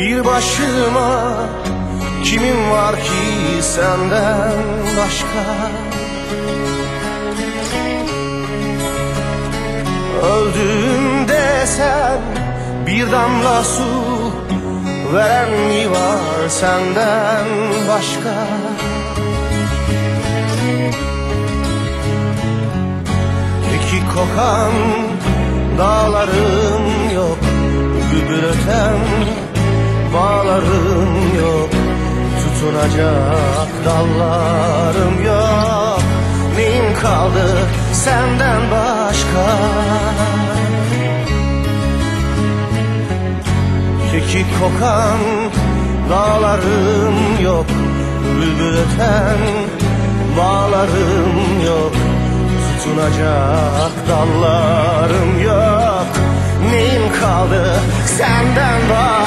Bir başıma. Kimin var ki senden başka? Öldüğümde sen bir damla su Veren mi var senden başka? Peki kokan dağlarım öten bağlarım yok Tutunacak dallarım yok. Neyim kaldı senden başka. Kekik kokan dağlarım yok Bülbül öten bağlarım yok Tutunacak dallarım yok Neyim kaldı? Senden başka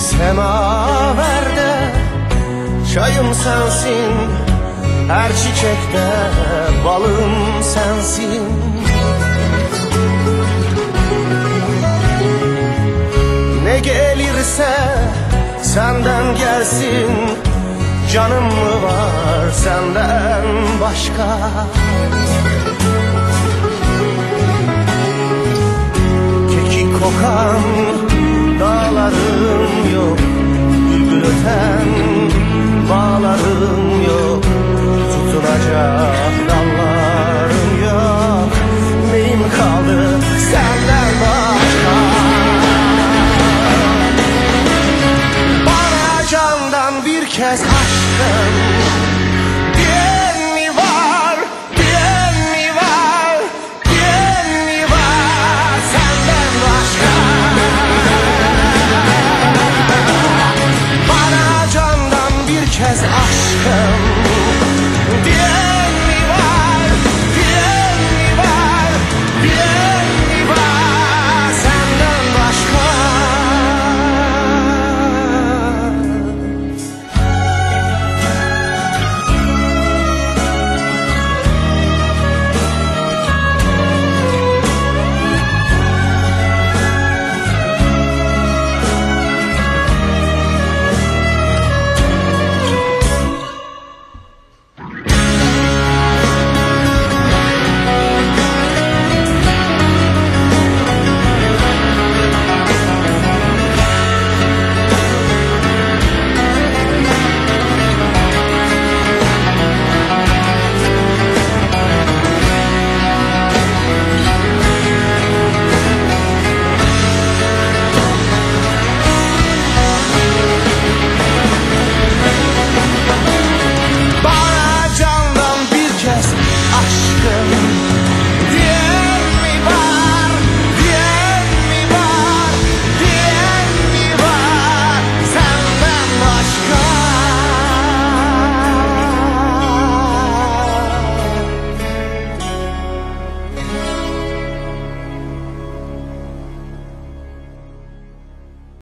Semaverde çayım sensin Her çiçekte balım sensin. Ne gelirse senden gelsin Canım mı var senden başka? Kekik kokan öten bağlarım yok Tutunacak dallarım yok. Neyim kaldı senden başka? Bana candan bir kez Bana candan bir kez aşkım Diyen